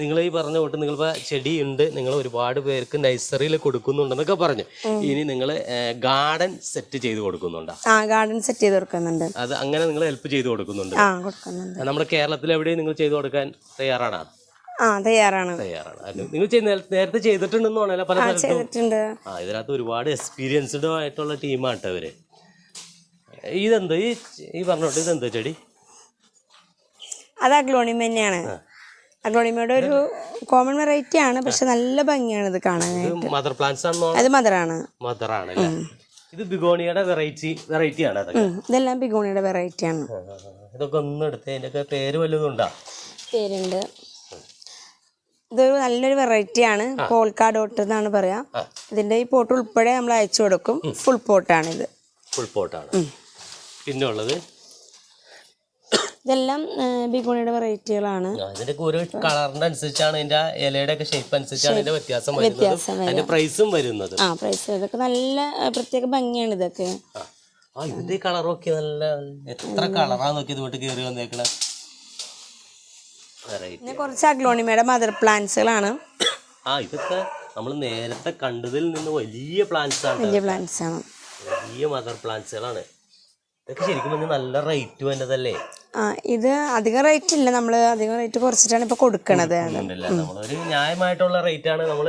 A: നിങ്ങൾ ഈ പറഞ്ഞ തൊട്ട് നിങ്ങളിപ്പോൾ ചെടി ഉണ്ട് നിങ്ങൾ ഒരുപാട് പേർക്ക് നഴ്സറിയിൽ കൊടുക്കുന്നുണ്ടെന്നൊക്കെ പറഞ്ഞു. ഇനി നിങ്ങൾ ഗാർഡൻ സെറ്റ് ചെയ്ത് കൊടുക്കുന്നുണ്ടോ?
B: ആ ഗാർഡൻ സെറ്റ് ചെയ്ത് കൊടുക്കുന്നുണ്ട്.
A: അത് അങ്ങനെ നിങ്ങൾ ഹെൽപ്പ് ചെയ്ത് കൊടുക്കുന്നുണ്ട്.
B: ആ കൊടുക്കുന്നുണ്ട്.
A: നമ്മുടെ കേരളത്തിൽ എവിടെയും നിങ്ങൾ ചെയ്തു കൊടുക്കാൻ തയ്യാറാണോ?
B: ആ തയ്യാറാണ്.
A: തയ്യാറാണ്. നിങ്ങൾ നേരത്തെ ചെയ്തിട്ടുണ്ടെന്ന് പറഞ്ഞാൽ പല
B: ചെയ്തിട്ടുണ്ട്.
A: ആ ഇതിനകത്ത് ഒരുപാട് എക്സ്പീരിയൻസ്ഡ് ആയിട്ടുള്ള ടീമാണ് ഇവർ. ഇതെന്ത്? ഈ പറഞ്ഞോട്ട് ഇതെന്ത് ചെടി?
B: അത് അഗ്ലോണിമ തന്നെയാണ്. അഗ്ലോണിമയുടെ ഒരു കോമൺ വെറൈറ്റി ആണ് പക്ഷെ നല്ല ഭംഗിയാണ് ഇത് കാണാനായിട്ട്.
A: ഇത് മദർ പ്ലാന്റ്സ് ആണോ
B: അത് മദറാണ്
A: മദർ ആണ് ഇത് ബിഗോണിയുടെ വെറൈറ്റി വെറൈറ്റി ആണ്
B: ഇതെല്ലാം ബിഗോണിയുടെ വെറൈറ്റി ആണ്.
A: ഇതൊക്കെ ഒന്ന് എടുത്ത്. ഇതിന്റെ പേര് വല്ലതും ഉണ്ടോ?
B: പേരുണ്ട്. ഇതൊരു നല്ലൊരു വെറൈറ്റി ആണ്. പോൾക്കാ ഡോട്ട് എന്നാണ് പറയാ. ഇതിന്റെ ഈ പോട്ട് ഉൾപ്പെടെ നമ്മൾ അയച്ചു കൊടുക്കും. ഫുൾ പോട്ടാണ് ഇത്.
A: ഫുൾ പോട്ടാണ്. പിന്നെ ഉള്ളത്
B: ഇതെല്ലാം ബിഗോണിയുടെ വെറൈറ്റികളാണ്.
A: അതിന്റെ ഒരു കളറിന്റെ അനുസരിച്ചാണ് അതിന്റെ ഇലയുടെ ഒക്കെ ഷേപ്പ് അനുസരിച്ചാണ് അതിന്റെ വ്യത്യാസം വരുന്നത്. അതിന്റെ പ്രൈസും വരുന്നത്.
B: ആ പ്രൈസ് ഇതൊക്കെ നല്ല പ്രത്യേക ഭംഗിയാണ് ഇതൊക്കെ.
A: ആ ഇതിന്റെ കളറൊക്കെ നല്ല എത്ര കളറാ നോക്കി കേറി കയറി വന്നേക്കണ
B: പിന്നെ കുറച്ച് അഗ്ലോണിമയുടെ മദർ പ്ലാന്റ്സുകളാണ്
A: ആ ഇതൊക്കെ നമ്മൾ നേരത്തെ കണ്ടതിൽ നിന്ന് വലിയ പ്ലാന്റ്സ് ആണ്
B: വലിയ പ്ലാന്റ്സ് ആണ്.
A: വലിയ മദർ പ്ലാന്റ്സുകളാണ് ഇതൊക്കെ ശരിക്കും പറഞ്ഞാൽ നല്ല റേറ്റ് വേണ്ടതല്ലേ?
B: ആ ഇത് അധികം റേറ്റ് ഇല്ല. നമ്മൾ അധികം റേറ്റ് കുറച്ചിട്ടാണ് ഇപ്പൊ കൊടുക്കണത്.
A: നമ്മളൊരു ന്യായമായിട്ടുള്ള റേറ്റ് ആണ് നമ്മൾ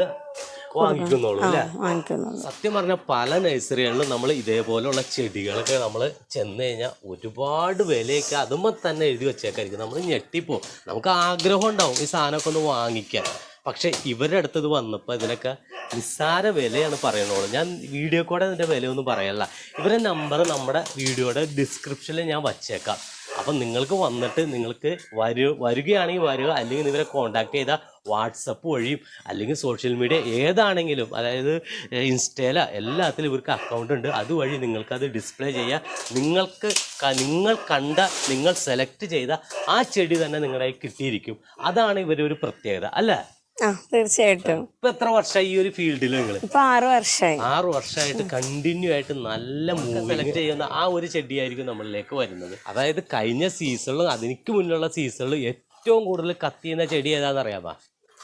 A: വാങ്ങിക്കുന്നുള്ളൂ അല്ലേ?
B: വാങ്ങിക്കുന്നത്
A: സത്യം പറഞ്ഞ പല നഴ്സറികളിലും നമ്മൾ ഇതേപോലെയുള്ള ചെടികളൊക്കെ നമ്മൾ ചെന്ന് കഴിഞ്ഞാൽ ഒരുപാട് വിലയൊക്കെ അതുമ്പോൾ തന്നെ എഴുതി വെച്ചേക്കായിരിക്കും. നമ്മൾ ഞെട്ടിപ്പോ നമുക്ക് ആഗ്രഹം ഉണ്ടാവും ഈ സാധനമൊക്കെ ഒന്ന് വാങ്ങിക്കാൻ. പക്ഷെ ഇവരുടെ അടുത്തത് വന്നപ്പോൾ ഇതിനൊക്കെ നിസ്സാര വിലയാണ് പറയുന്നത് ഞാൻ വീഡിയോ കൂടെ വില വിലയൊന്നും പറയല്ല. ഇവരുടെ നമ്പർ നമ്മുടെ വീഡിയോയുടെ ഡിസ്ക്രിപ്ഷനിൽ ഞാൻ വച്ചേക്കാം. അപ്പം നിങ്ങൾക്ക് വന്നിട്ട് നിങ്ങൾക്ക് വരു വരികയാണെങ്കിൽ വരിക അല്ലെങ്കിൽ ഇവരെ കോൺടാക്ട് ചെയ്താൽ വാട്സപ്പ് വഴിയും അല്ലെങ്കിൽ സോഷ്യൽ മീഡിയ ഏതാണെങ്കിലും അതായത് ഇൻസ്റ്റയില എല്ലാത്തിലും ഇവർക്ക് അക്കൗണ്ട് ഉണ്ട്. അതുവഴി നിങ്ങൾക്കത് ഡിസ്പ്ലേ ചെയ്യാം. നിങ്ങൾക്ക് നിങ്ങൾ കണ്ട നിങ്ങൾ സെലക്ട് ചെയ്ത ആ ചെടി തന്നെ നിങ്ങളുടെ കിട്ടിയിരിക്കും. അതാണ് ഇവരൊരു പ്രത്യേകത. അല്ല?
B: ആ തീർച്ചയായിട്ടും.
A: ഇപ്പൊ എത്ര വർഷമായി ഈ ഒരു ഫീൽഡിൽ നിങ്ങൾ
B: ഇപ്പൊ ആറ് വർഷമായി
A: ആറ് വർഷമായിട്ട് കണ്ടിന്യൂ ആയിട്ട് നല്ല മൂവ് സെലക്ട് ചെയ്യുന്ന ആ ഒരു ചെടിയായിരിക്കും നമ്മളിലേക്ക് വരുന്നത്. അതായത് കഴിഞ്ഞ സീസണിലും അതിനിക്ക് മുന്നിലുള്ള സീസണിലും ഏറ്റവും കൂടുതൽ കത്തിയുന്ന ചെടി ഏതാണെന്ന് അറിയാമോ?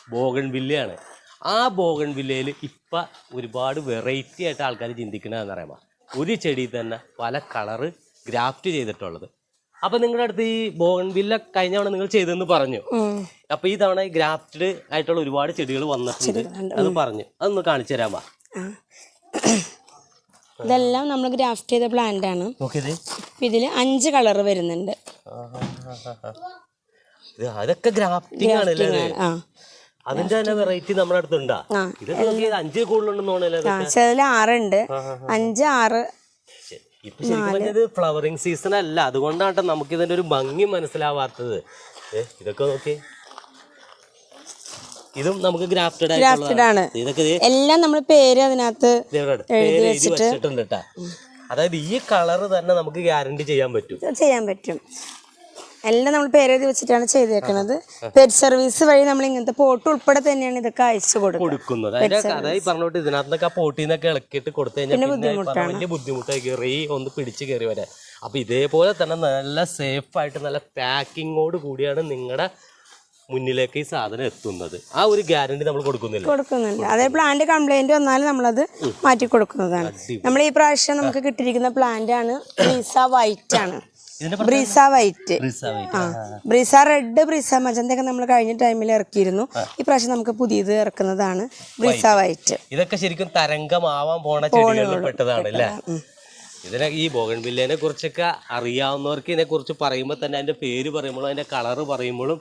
A: ബോഗൺ വില്ലയാണ്. ആ ബോഗൺ വില്ലയിൽ ഇപ്പൊ ഒരുപാട് വെറൈറ്റി ആയിട്ട് ആൾക്കാർ ചിന്തിക്കണതെന്ന് അറിയാമോ? ഒരു ചെടി തന്നെ പല കളറ് ഗ്രാഫ്റ്റ് ചെയ്തിട്ടുള്ളത്. അപ്പം നിങ്ങളുടെ അടുത്ത് ഈ ബോൺവില്ല കഴിഞ്ഞ തവണ നിങ്ങൾ ചെയ്തെന്ന് പറഞ്ഞു. അപ്പൊ ഈ തവണ ഗ്രാഫ്റ്റഡ് ആയിട്ടുള്ള ഒരുപാട് ചെടികൾ വന്നിട്ടുണ്ട്. അത് പറഞ്ഞു. അതൊന്ന് കാണിച്ചു തരാമോ.
B: ഇതെല്ലാം നമ്മൾ ഗ്രാഫ്റ്റ് ചെയ്ത പ്ലാന്റ് ആണ്. ഇതിൽ ഇതിൽ അഞ്ച് കളർ വരുന്നുണ്ട്.
A: അതൊക്കെ ഗ്രാഫ്റ്റിംഗ് ആണല്ലേ അതിന്റെ തന്നെ വെറൈറ്റി നമ്മുടെ അടുത്തുണ്ടോ. ഇത് അഞ്ച് കൂടുതലുണ്ടെന്ന് തോന്നല്ലേ
B: ചില ആറുണ്ട്. അഞ്ച് ആറ്
A: ഇപ്പൊ ശരിക്കും പറഞ്ഞത് ഇത് ഫ്ലവറിങ് സീസൺ അല്ല. അതുകൊണ്ടാണ് നമുക്ക് ഇതിന്റെ ഒരു ഭംഗി മനസ്സിലാവാത്തത്. ഇതൊക്കെ നോക്കി. ഇതും നമുക്ക് ഗ്രാഫ്റ്റഡ്
B: ഗ്രാഫ്റ്റഡ് ആണ്.
A: ഇതൊക്കെ
B: എല്ലാം നമ്മൾ പേര് അതിനകത്ത്
A: എഴുതി വെച്ചിട്ടുണ്ട് കേട്ടാ അതായത് ഈ കളർ തന്നെ നമുക്ക് ഗ്യാരണ്ടി ചെയ്യാൻ പറ്റും.
B: ചെയ്യാൻ പറ്റും. എല്ലാം നമ്മൾ പേരെഴുതി വെച്ചിട്ടാണ് ചെയ്തേക്കുന്നത് പെറ്റ് സർവീസ് വഴി നമ്മൾ ഇങ്ങനത്തെ പോട്ട് ഉൾപ്പെടെ തന്നെയാണ് ഇതൊക്കെ അയച്ചു കൊടുക്കുന്നത്.
A: പറഞ്ഞോട്ട് ഇതിനകത്തൊക്കെ ഇളക്കിയിട്ട് കൊടുത്തു കഴിഞ്ഞാൽ വലിയ ബുദ്ധിമുട്ടായി കയറി ഒന്ന് പിടിച്ച് കയറി വരാൻ. അപ്പൊ ഇതേപോലെ തന്നെ നല്ല സേഫ് ആയിട്ട് നല്ല പാക്കിങ്ങോട് കൂടിയാണ് നിങ്ങളുടെ മുന്നിലേക്ക് ഈ സാധനം എത്തുന്നത്. ആ ഒരു ഗ്യാരണ്ടി നമ്മൾ കൊടുക്കുന്നില്ല.
B: കൊടുക്കുന്നില്ല അതേ പ്ലാന്റ് കംപ്ലൈന്റ് വന്നാൽ നമ്മളത് മാറ്റി കൊടുക്കുന്നതാണ്. നമ്മൾ ഈ പ്രാവശ്യം നമുക്ക് കിട്ടിയിരിക്കുന്ന പ്ലാന്റ് ആണ്. വൈറ്റ് ആണ്. ബ്രീസ വൈറ്റ്. ആ. ബ്രീസ റെഡ് ബ്രീസ മജന്ത ഒക്കെ നമ്മൾ കഴിഞ്ഞ ടൈമിൽ ഇറക്കിയിരുന്നു. ഈ പ്രാവശ്യം നമുക്ക് പുതിയത് ഇറക്കുന്നതാണ് ബ്രീസ വൈറ്റ്.
A: ഇതൊക്കെ ശരിക്കും തരംഗമാവാൻ പോണ ചെടികളിൽ പെട്ടതാണ് അല്ലേ? ഇതിനെ ഈ ബോഗൻ ബില്ലിനെ കുറിച്ചൊക്കെ അറിയാവുന്നവർക്ക് ഇതിനെ കുറിച്ച് പറയുമ്പോൾ തന്നെ അതിന്റെ പേര് പറയുമ്പോഴും അതിന്റെ കളറ് പറയുമ്പോഴും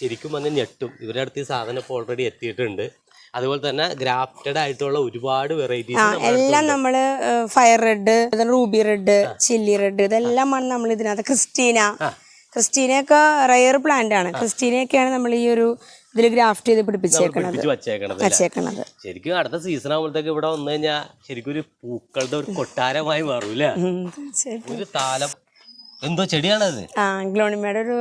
A: ശരിക്കും വന്ന് ഞെട്ടും. ഇവരുടെ അടുത്ത് ഈ സാധനം ഇപ്പോൾ ഓൾറെഡി എത്തിയിട്ടുണ്ട്. അതുപോലെ തന്നെ ഗ്രാഫ്റ്റഡ് ആയിട്ടുള്ള ഒരുപാട് വെറൈറ്റീസ്
B: എല്ലാം നമ്മൾ fire red ruby red chilli red ഇതെല്ലാമാണ് നമ്മൾ ഇതിനകത്ത് ക്രിസ്റ്റീന. ക്രിസ്റ്റീനയൊക്കെ റയർ പ്ലാന്റ് ആണ്. ക്രിസ്റ്റീനയൊക്കെയാണ് നമ്മൾ ഈ ഒരു ഇതിൽ ഗ്രാഫ്റ്റ് ചെയ്ത് പിടിപ്പിച്ചേക്കണത്.
A: പിടിപ്പിച്ച് വച്ചേക്കണത് ശരിക്കും അടുത്ത സീസൺ ആകുമ്പോഴത്തേക്ക് ഇവിടെ വന്നു കഴിഞ്ഞാൽ ശരിക്കും ഒരു പൂക്കളുടെ ഒരു കൊട്ടാരമായി മാറും അല്ലേ? ഒരു താലം. എന്തോ ചെടിയാണത്?
B: ആ ഗ്ലോണിമയുടെ ഒരു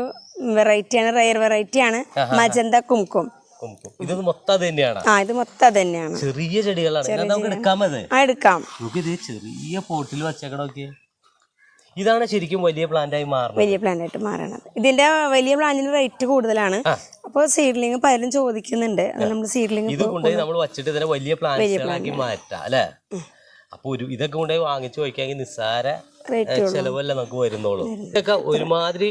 B: വെറൈറ്റി ആണ് റയർ വെറൈറ്റി ആണ്. മജന്ത കുംകും.
A: കുംകും. ഇത് മൊത്തം അത് തന്നെയാണ്?
B: ആ ഇത് മൊത്തം അത് തന്നെയാണ്.
A: ചെറിയ ചെടികളാണ്. നമുക്ക് എടുക്കാമത്
B: ആ എടുക്കാം.
A: നമുക്ക് ഇത് ചെറിയ പോട്ടിൽ വച്ചേക്കണോക്കെ ഇതാണ് ശരിക്കും വലിയ പ്ലാന്റ് ആയി മാറുന്നത്.
B: വലിയ പ്ലാന്റ് ആയിട്ട് മാറണത്. ഇതിന്റെ വലിയ പ്ലാന്റിന് റേറ്റ് കൂടുതലാണ്. അപ്പോൾ സീഡ്ലിംഗ് പലരും ചോദിക്കുന്നുണ്ട്. നമ്മൾ സീഡ്ലിംഗ്
A: ഇത് കൊണ്ടുപോയി നമ്മൾ വച്ചിട്ട് ഇതിനെ വലിയ പ്ലാന്റ്സുകളാക്കി മാറ്റാം അല്ലേ? അപ്പൊ ഒരു ഇതൊക്കെ കൊണ്ടുപോയി വാങ്ങിച്ചു നോക്കിയാൽ നിസ്സാര ചെലവല്ല നമുക്ക് വരുന്നുള്ളൂ. ഇതൊക്കെ ഒരുമാതിരി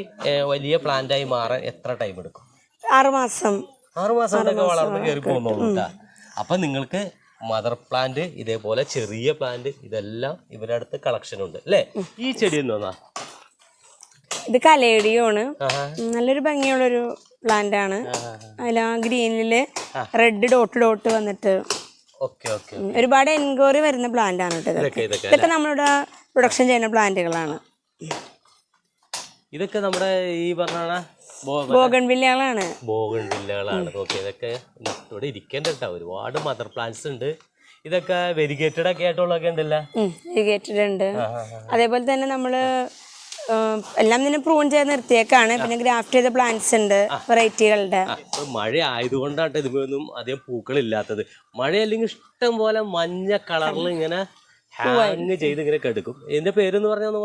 A: വലിയ പ്ലാന്റ് ആയി മാറാൻ എത്ര ടൈം എടുക്കും?
B: ആറുമാസം
A: ആറ് മാസം കൊണ്ടൊക്കെ വളർന്ന് കയറി പോകുന്നുള്ളൂ കേട്ടാ അപ്പൊ നിങ്ങൾക്ക് മദർ പ്ലാന്റ് ഇതേപോലെ ചെറിയ പ്ലാന്റ് ഇതെല്ലാം ഇവരുടെ അടുത്ത് കളക്ഷൻ ഉണ്ട് അല്ലേ? ഈ ചെടി എന്തോന്നാ
B: ഇത്
A: കലേടിയാണ്.
B: നല്ലൊരു ഭംഗിയുള്ളൊരു പ്ലാന്റ് ആണ്. അതിൽ ആ ഗ്രീനിൽ റെഡ് ഡോട്ട് ഡോട്ട് വന്നിട്ട്. ഒരുപാട് എൻക്വയറി വരുന്ന പ്ലാന്റ് ആണ് കേട്ടോ ഇതൊക്കെ. നമ്മളിവിടെ പ്രൊഡക്ഷൻ ചെയ്യുന്ന പ്ലാന്റുകളാണ്
A: ഇതൊക്കെ നമ്മുടെ ഈ പറഞ്ഞ
B: ബോഗൺ വില്ലകളാണ്.
A: ബോഗൺ ഓക്കെ ഇതൊക്കെ ഇവിടെ ഇരിക്കേണ്ട കേട്ടോ ഒരുപാട് മദർ പ്ലാന്റ്സ് ഉണ്ട്. ഇതൊക്കെ വെരിഗേറ്റഡ് ഒക്കെ ആയിട്ടുള്ളതൊക്കെ ഉണ്ടല്ലോ?
B: ഉണ്ട്. അതേപോലെ തന്നെ നമ്മൾ എല്ലാം തന്നെ പ്രൂൺ ചെയ്ത് നിർത്തിയേക്കാണ്. പിന്നെ ഗ്രാഫ്റ്റ് ചെയ്ത പ്ലാന്റ്സ് ഉണ്ട് വെറൈറ്റികളുടെ.
A: മഴ ആയതുകൊണ്ടാണ് ഇതിമൊന്നും അധികം പൂക്കളില്ലാത്തത്. മഴ അല്ലെങ്കിൽ ഇഷ്ടം പോലെ മഞ്ഞ കളറിൽ ഇങ്ങനെ ഹാങ് ചെയ്ത് ഇങ്ങനെ കെടുക്കും. ഇതിന്റെ പേരെന്ന് പറഞ്ഞാൽ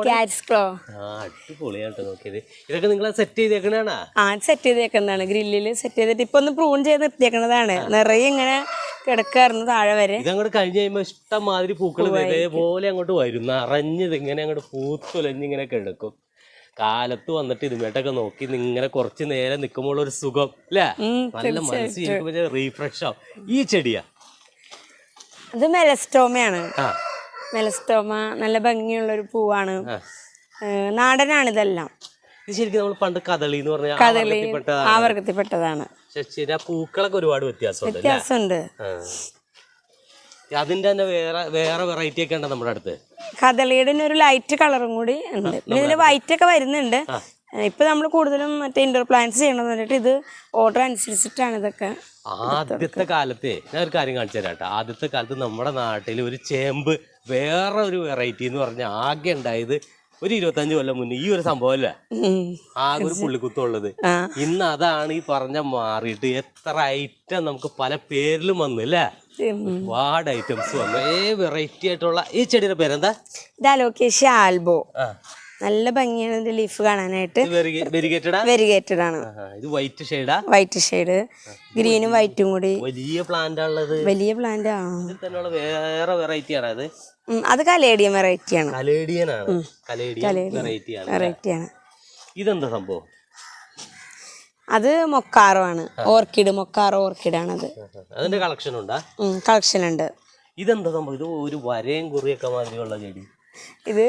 A: അടിപൊളിയായിട്ട് നോക്കിയത്. ഇതൊക്കെ നിങ്ങൾ സെറ്റ് ചെയ്തേക്കണാണാ
B: ആ സെറ്റ് ചെയ്തേക്കുന്നതാണ്. ഗ്രില്ലിൽ സെറ്റ് ചെയ്തിട്ട് ഇപ്പൊ ഒന്ന് പ്രൂൺ ചെയ്ത് നിർത്തിയേക്കുന്നതാണ് നിറയെ ഇങ്ങനെ കിടക്കായിരുന്നു താഴെ വരെ.
A: ഇതങ്ങോട്ട് കഴിഞ്ഞ് കഴിയുമ്പോൾ ഇഷ്ടം മാതിരി പൂക്കൾ ഇതേപോലെ അങ്ങോട്ട് വരും. നിറഞ്ഞത് ഇങ്ങനെ അങ്ങോട്ട് പൂത്തുലഞ്ഞിങ്ങനെ കിടക്കും. കാലത്ത് വന്നിട്ട് ഇതുമേട്ടൊക്കെ നോക്കി ഇങ്ങനെ കുറച്ച് നേരം നിൽക്കുമ്പോൾ ഒരു സുഖം അല്ലേ? നല്ല മനസ്സ് റീഫ്രഷ് ആവും. ഈ ചെടിയാ?
B: ഇത് മെലസ്റ്റോമയാണ്.
A: ആ.
B: മെലസ്റ്റോമ നല്ല ഭംഗിയുള്ള ഒരു പൂവാണ് നാടനാണ് ഇതെല്ലാം
A: ഇത് ശരിക്കും നമ്മൾ പണ്ട് കദളി എന്ന് പറഞ്ഞ
B: കദളി ആ വർഗത്തിൽപ്പെട്ടതാണ്.
A: പൂക്കളൊക്കെ ഒരുപാട് വ്യത്യാസമുണ്ട്
B: വ്യത്യാസമുണ്ട്.
A: അതിന്റെ തന്നെ വേറെ വേറെ വെറൈറ്റി ഒക്കെ ഉണ്ട് നമ്മുടെ അടുത്ത്?
B: കദളിയുടെ ഒരു ലൈറ്റ് കളറും കൂടി ഉണ്ട്. ഇതിൽ വൈറ്റ് ഒക്കെ വരുന്നുണ്ട്. ഇപ്പൊ നമ്മൾ കൂടുതലും മറ്റേ ഇൻഡോർ പ്ലാന്റ്സ് ചെയ്യണമെന്ന് പറഞ്ഞിട്ട് ഇത് ഓർഡർ അനുസരിച്ചിട്ടാണ് ഇതൊക്കെ
A: ആദ്യത്തെ കാലത്തെ ഞാൻ ഒരു കാര്യം കാണിച്ചു തരാം ആദ്യത്തെ കാലത്ത് നമ്മുടെ നാട്ടിൽ ഒരു ചേമ്പ് വേറെ ഒരു വെറൈറ്റി എന്ന് പറഞ്ഞാൽ ആകെ ഉണ്ടായത് ഒരു ഇരുപത്തഞ്ച് കൊല്ലം മുന്നേ ഈ ഒരു സംഭവം അല്ലേ?
B: ഉം.
A: ആകെ ഒരു പുള്ളിക്കുത്തുള്ളത് ഇന്ന് അതാണ് ഈ പറഞ്ഞ മാറിയിട്ട് എത്ര ഐറ്റം നമുക്ക് പല പേരിലും വന്നു അല്ലേ. ഒരുപാട് ഐറ്റംസ് വന്നു. ഏ വെറൈറ്റി ആയിട്ടുള്ള ഈ ചെടിയുടെ പേരെന്താ?
B: ആൽബോ. നല്ല ഭംഗിയാണ് ഇതിന്റെ ലീഫ് കാണാനായിട്ട്.
A: വെരിഗേറ്റഡാ
B: ആണ്.
A: ഇത് വൈറ്റ് ഷെയ്ഡാ
B: വൈറ്റ് ഷെയ്ഡ് ഗ്രീനും വൈറ്റും കൂടി.
A: വലിയ പ്ലാന്റ് ഉള്ളത്.
B: വലിയ പ്ലാന്റ്
A: വേറെ വെറൈറ്റി ആണ് അത്?
B: അത് കലേഡിയം വെറൈറ്റി ആണ്.
A: കലേഡിയൻ ആണ്. കലേഡിയൻ വെറൈറ്റി ആണ് ഇതെന്താ സംഭവം?
B: അത് മൊക്കാറോ ആണ്. ഓർക്കിഡ് മൊക്കാറോ ഓർക്കിഡ് ആണ് അത്.
A: അതിന്റെ കളക്ഷൻ ഉണ്ടാ?
B: കളക്ഷൻ ഉണ്ട്.
A: ഇതെന്താ സംഭവം? ഇത് ഒരു വരയും കുറിയൊക്കെ മാതിരിയുള്ള ചെടി.
B: ഇത്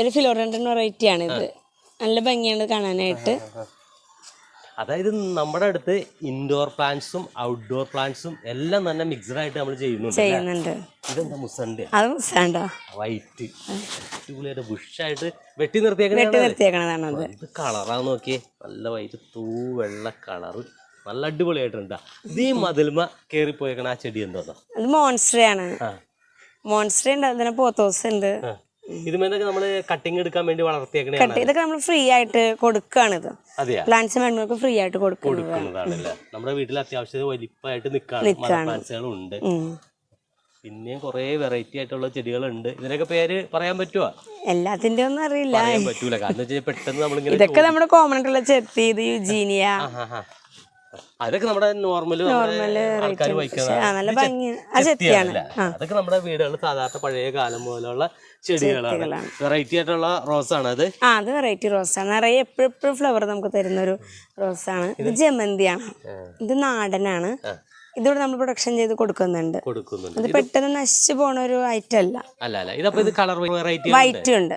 B: ഒരു ഫിലോറൻഡൻ വെറൈറ്റി ആണ് ഇത്. നല്ല ഭംഗിയാണ് കാണാനായിട്ട്.
A: അതായത് നമ്മുടെ അടുത്ത് ഇൻഡോർ പ്ലാന്റ്സും ഔട്ട്ഡോർ പ്ലാന്റ്സും എല്ലാം തന്നെ മിക്സഡ് ആയിട്ട് നമ്മൾ ചെയ്യുന്നുണ്ട് ഇതെന്താ മുസണ്ട്?
B: അത്
A: വൈറ്റ് അടിപൊളിയായിട്ട് ബുഷായിട്ട് വെട്ടി നിർത്തിയേക്കണേ
B: വെട്ടി നിർത്തിയേക്കണതാണ് അത്
A: ഇത് കളറാന്ന് നോക്കിയേ. നല്ല വൈറ്റ് തൂ വെള്ള കളറ്. നല്ല അടിപൊളിയായിട്ടുണ്ട്. ഇത് ഈ മതിൽമ കേറിപ്പോയേക്കണ ആ ചെടി എന്തോന്നാ?
B: അത്
A: മോൺസ്ട്രേ
B: മോൺസ്റ്റർ ഉണ്ട് അതിന് പോത്തോസ് ഉണ്ട്.
A: ആ. ഇതുമേന്നൊക്കെ നമ്മൾ കട്ടിങ് എടുക്കാൻ വേണ്ടി വളർത്തിയേക്കണേ
B: ഇതൊക്കെ നമ്മൾ ഫ്രീ ആയിട്ട് കൊടുക്കുകയാണിത്
A: ഇത്.
B: പ്ലാന്റ്സ് വേണ്ടവർക്ക് ഫ്രീ ആയിട്ട് കൊടുക്കുന്നതാണ്
A: കൊടുക്കുന്നതാണല്ലേ? നമ്മുടെ വീട്ടിൽ അത്യാവശ്യം വലിപ്പമായിട്ട് നിൽക്കാണ് മദർ പ്ലാന്റ്സുകളും ഉണ്ട്
B: ഉം.
A: പിന്നെയും കുറേ വെറൈറ്റി ആയിട്ടുള്ള ചെടികളുണ്ട്. ഇതിനൊക്കെ പേര് പറയാൻ പറ്റുമോ
B: എല്ലാത്തിന്റെ ഒന്നും അറിയില്ല.
A: പറ്റൂല. കാരണം പെട്ടെന്ന് നമ്മളിങ്ങനെ
B: ഇതൊക്കെ നമ്മുടെ കോമൺ ആയിട്ടുള്ള ചെത്തി ഇത് യുജീനിയ.
A: അതൊക്കെ നമ്മുടെ നോർമൽ ആൾക്കാർ അതൊക്കെ നമ്മുടെ വീടുകളിൽ സാധാരണ പഴയ കാലം പോലുള്ള ചെടികളാണ്. വെറൈറ്റി ആയിട്ടുള്ള റോസ് ആണ് അത്?
B: ആ അത് വെറൈറ്റി റോസ് ആണ് നിറയെ എപ്പോഴും എപ്പോഴും ഫ്ലവർ നമുക്ക് തരുന്ന ഒരു റോസ് ആണ് ഇത്? ജമന്തിയാണ്. ഇത് നാടനാണ്. ഇതിവിടെ നമ്മൾ പ്രൊഡക്ഷൻ ചെയ്ത് കൊടുക്കുന്നുണ്ട്.
A: അത്
B: ഇത് പെട്ടെന്ന് നശിച്ചു പോണ ഒരു ഐറ്റം അല്ല.
A: അല്ല അല്ല. ഇതപ്പോ ഇത് കളർ വെറൈറ്റി
B: വൈറ്റ് ഉണ്ട്.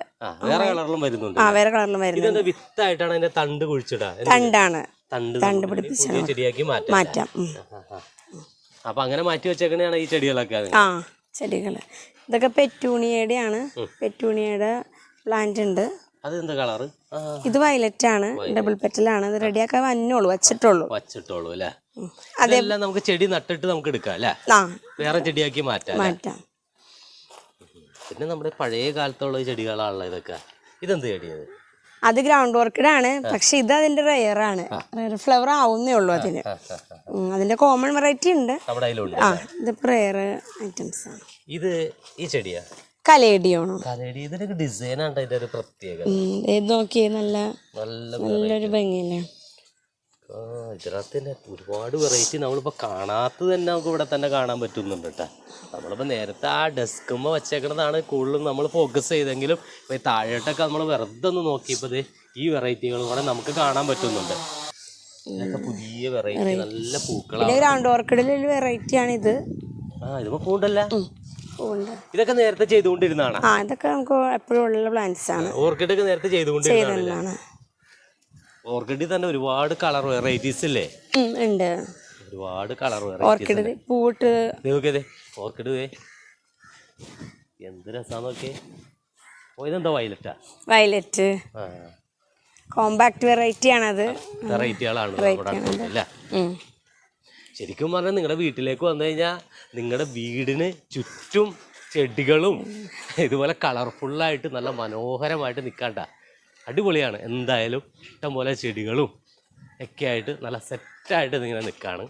A: വേറെ കളറിലും വരുന്നുണ്ട്
B: ആ വേറെ കളറിലും
A: വരുന്നുണ്ട്. വിത്തായിട്ടാണ് അതിന്റെ തണ്ട് കുഴിച്ചിടാ?
B: തണ്ടാണ്.
A: തണ്ട്
B: പിടിപ്പിച്ച
A: ചെടിയാക്കി മാറ്റാം. അപ്പൊ അങ്ങനെ മാറ്റി വെച്ചേക്കണെയാണ് ഈ ചെടികളൊക്കെ
B: ആ ചെടികൾ ഇതൊക്കെ പെറ്റൂണിയയുടെ ആണ് പെറ്റൂണിയയുടെ പ്ലാന്റ് ഉണ്ട്.
A: അത് എന്താ കളറ്
B: ഇത് വയലറ്റ് ആണ്. ഡബിൾ പെറ്റലാണ് ഇത് റെഡിയാക്കാൻ വന്നോളൂ വച്ചിട്ടുള്ളൂ.
A: വച്ചിട്ടുള്ളൂ അല്ലേ? അതെല്ലാം നമുക്ക് ചെടി നട്ടിട്ട് നമുക്ക് എടുക്കാം അല്ലേ? വേറെ ചെടിയാക്കി മാറ്റാം?
B: മാറ്റാം.
A: പിന്നെ നമ്മുടെ പഴയ കാലത്തുള്ള ചെടികളാണല്ലോ ഇതൊക്കെ. ഇതെന്ത് ചെടിയത്
B: അത് ഗ്രൗണ്ട് ഓർക്കിഡ് ആണ്. പക്ഷെ ഇത് അതിന്റെ റെയർ ആണ്. റെയർ ഫ്ലവർ ആവുന്നേ ഉള്ളൂ അതിന്. അതിന്റെ കോമൺ വെറൈറ്റി ഉണ്ട്. ആ ഇതിപ്പോ റെയർ ഐറ്റംസ് ആണ്.
A: ഇത് ഈ ചെടിയാ?
B: കലേഡിയോണോ?
A: ഡിസൈൻ
B: ഇത് നോക്കിയേ നല്ല
A: നല്ല
B: നല്ലൊരു ഭംഗിയില്ലേ?
A: ആ ഇതിനകത്ത് തന്നെ ഒരുപാട് വെറൈറ്റി നമ്മളിപ്പോൾ കാണാത്തത് തന്നെ നമുക്ക് ഇവിടെ തന്നെ കാണാൻ പറ്റുന്നുണ്ട് കേട്ടോ നമ്മളിപ്പോൾ നേരത്തെ ആ ഡെസ്കുമ്പോൾ വച്ചേക്കണതാണ് കൂടുതലും നമ്മൾ ഫോക്കസ് ചെയ്തെങ്കിലും ഇപ്പോൾ താഴോട്ടൊക്കെ നമ്മൾ വെറുതെ ഒന്ന് നോക്കിയപ്പോൾ ഈ വെറൈറ്റികളും കൂടെ നമുക്ക് കാണാൻ പറ്റുന്നുണ്ട്. ഇതൊക്കെ പുതിയ വെറൈറ്റി നല്ല പൂക്കളാണ്.
B: ഗ്രൗണ്ട് ഓർക്കിഡിൽ ഒരു വെറൈറ്റി ഇത്.
A: ആ ഇതിപ്പോ പൂണ്ടല്ല? ഇതൊക്കെ നേരത്തെ ചെയ്തുകൊണ്ടിരുന്നതാണ്?
B: ആ ഇതൊക്കെ നമുക്ക് എപ്പോഴും ഉള്ള പ്ലാന്റ്സ് ആണ്.
A: ഓർക്കിഡൊക്കെ നേരത്തെ ചെയ്തുകൊണ്ടിരുന്നതാണ്. ഓർക്കിഡിൽ തന്നെ ഒരുപാട് കളർ വെറൈറ്റീസ് ഇല്ലേ?
B: ഉണ്ട്.
A: ഒരുപാട് കളർ വെറൈറ്റീസ്
B: ഓർക്കിഡ് പൂവിട്ട്
A: നോക്കിയതേ ഓർക്കിഡ് എന്ത് രസാ നോക്കിയേ. ഓ ഇതെന്താ വയലറ്റാ?
B: വയലറ്റ്. കോമ്പാക്ട് വെറൈറ്റി ആണത്.
A: വെറൈറ്റികളാണ് അല്ലേ? ശരിക്കും പറഞ്ഞാൽ നിങ്ങളുടെ വീട്ടിലേക്ക് വന്നു കഴിഞ്ഞാൽ നിങ്ങളുടെ വീടിന് ചുറ്റും ചെടികളും ഇതുപോലെ കളർഫുള്ളായിട്ട് നല്ല മനോഹരമായിട്ട് നിൽക്കാണ്ട അടിപൊളിയാണ്. എന്തായാലും ഇഷ്ടംപോലെ ചെടികളും ഒക്കെ ആയിട്ട് നല്ല സെറ്റായിട്ട് ഇതിങ്ങനെ നിൽക്കുകയാണ്